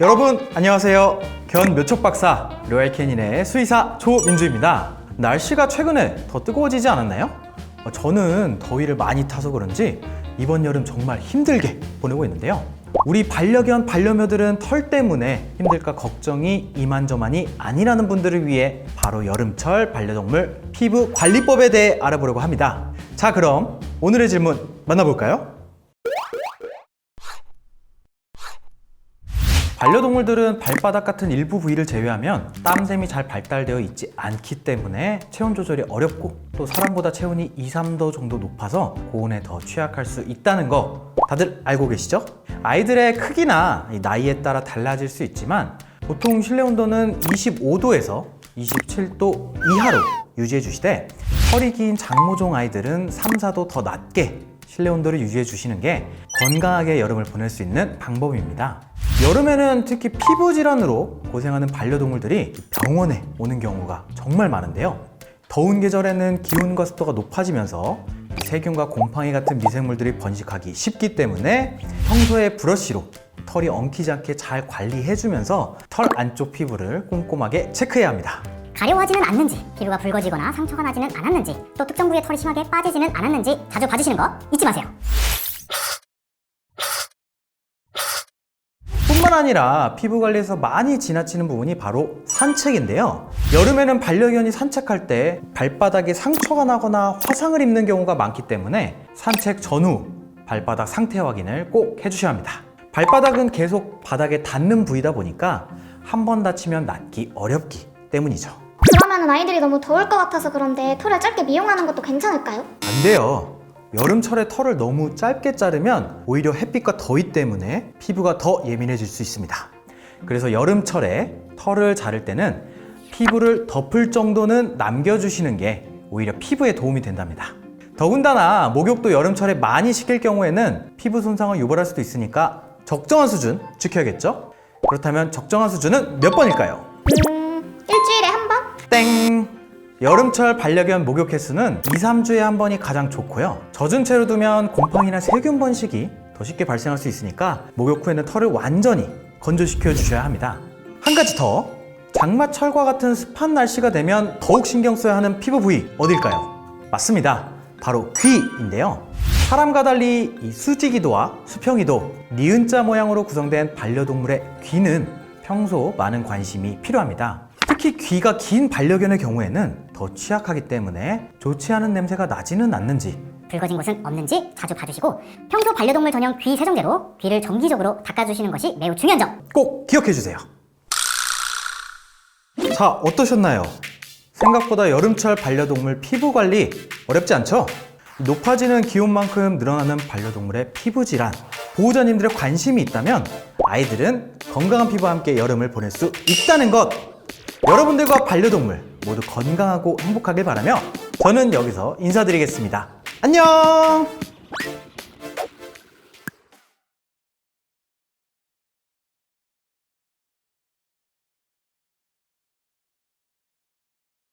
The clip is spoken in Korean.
여러분 안녕하세요. 견 묘촉 박사 로얄 캐닌의 수의사 조민주입니다. 날씨가 최근에 더 뜨거워지지 않았나요? 어, 저는 더위를 많이 타서 그런지 이번 여름 정말 힘들게 보내고 있는데요. 우리 반려견 반려묘들은 털 때문에 힘들까 걱정이 이만저만이 아니라는 분들을 위해 바로 여름철 반려동물 피부 관리법에 대해 알아보려고 합니다. 자 그럼 오늘의 질문 만나볼까요? 반려동물들은 발바닥 같은 일부 부위를 제외하면 땀샘이 잘 발달되어 있지 않기 때문에 체온 조절이 어렵고 또 사람보다 체온이 2, 3도 정도 높아서 고온에 더 취약할 수 있다는 거 다들 알고 계시죠? 아이들의 크기나 이 나이에 따라 달라질 수 있지만 보통 실내 온도는 25도에서 27도 이하로 유지해 주시되 털이 긴 장모종 아이들은 3, 4도 더 낮게 실내 온도를 유지해 주시는 게 건강하게 여름을 보낼 수 있는 방법입니다. 여름에는 특히 피부 질환으로 고생하는 반려동물들이 병원에 오는 경우가 정말 많은데요. 더운 계절에는 기온과 습도가 높아지면서 세균과 곰팡이 같은 미생물들이 번식하기 쉽기 때문에 평소에 브러쉬로 털이 엉키지 않게 잘 관리해주면서 털 안쪽 피부를 꼼꼼하게 체크해야 합니다. 가려워지는 않는지, 피부가 붉어지거나 상처가 나지는 않았는지, 또 특정 부위에 털이 심하게 빠지지는 않았는지 자주 봐주시는 거 잊지 마세요. 아니라 피부 관리에서 많이 지나치는 부분이 바로 산책인데요. 여름에는 반려견이 산책할 때 발바닥에 상처가 나거나 화상을 입는 경우가 많기 때문에 산책 전후 발바닥 상태 확인을 꼭 해주셔야 합니다. 발바닥은 계속 바닥에 닿는 부위다 보니까 한 번 다치면 낫기 어렵기 때문이죠. 그러면은 아이들이 너무 더울 것 같아서 그런데 털을 짧게 미용하는 것도 괜찮을까요? 안 돼요. 여름철에 털을 너무 짧게 자르면 오히려 햇빛과 더위 때문에 피부가 더 예민해질 수 있습니다. 그래서 여름철에 털을 자를 때는 피부를 덮을 정도는 남겨주시는 게 오히려 피부에 도움이 된답니다. 더군다나 목욕도 여름철에 많이 시킬 경우에는 피부 손상을 유발할 수도 있으니까 적정한 수준 지켜야겠죠? 그렇다면 적정한 수준은 몇 번일까요? 음, 일주일에 한 번? 땡! 여름철 반려견 목욕 횟수는 2, 3주에 한 번이 가장 좋고요. 젖은 채로 두면 곰팡이나 세균 번식이 더 쉽게 발생할 수 있으니까 목욕 후에는 털을 완전히 건조시켜 주셔야 합니다. 한 가지 더. 장마철과 같은 습한 날씨가 되면 더욱 신경 써야 하는 피부 부위 어딜까요? 맞습니다. 바로 귀인데요. 사람과 달리 이 수직이도와 수평이도, 니은자 모양으로 구성된 반려동물의 귀는 평소 많은 관심이 필요합니다. 특히 귀가 긴 반려견의 경우에는 더 취약하기 때문에 좋지 않은 냄새가 나지는 않는지 붉어진 곳은 없는지 자주 봐주시고 평소 반려동물 전용 귀 세정제로 귀를 정기적으로 닦아주시는 것이 매우 중요한 점. 꼭 기억해 주세요. 자, 어떠셨나요? 생각보다 여름철 반려동물 피부 관리 어렵지 않죠? 높아지는 기온만큼 늘어나는 반려동물의 피부 질환. 보호자님들의 관심이 있다면 아이들은 건강한 피부와 함께 여름을 보낼 수 있다는 것. 여러분들과 반려동물 모두 건강하고 행복하길 바라며 저는 여기서 인사드리겠습니다. 안녕!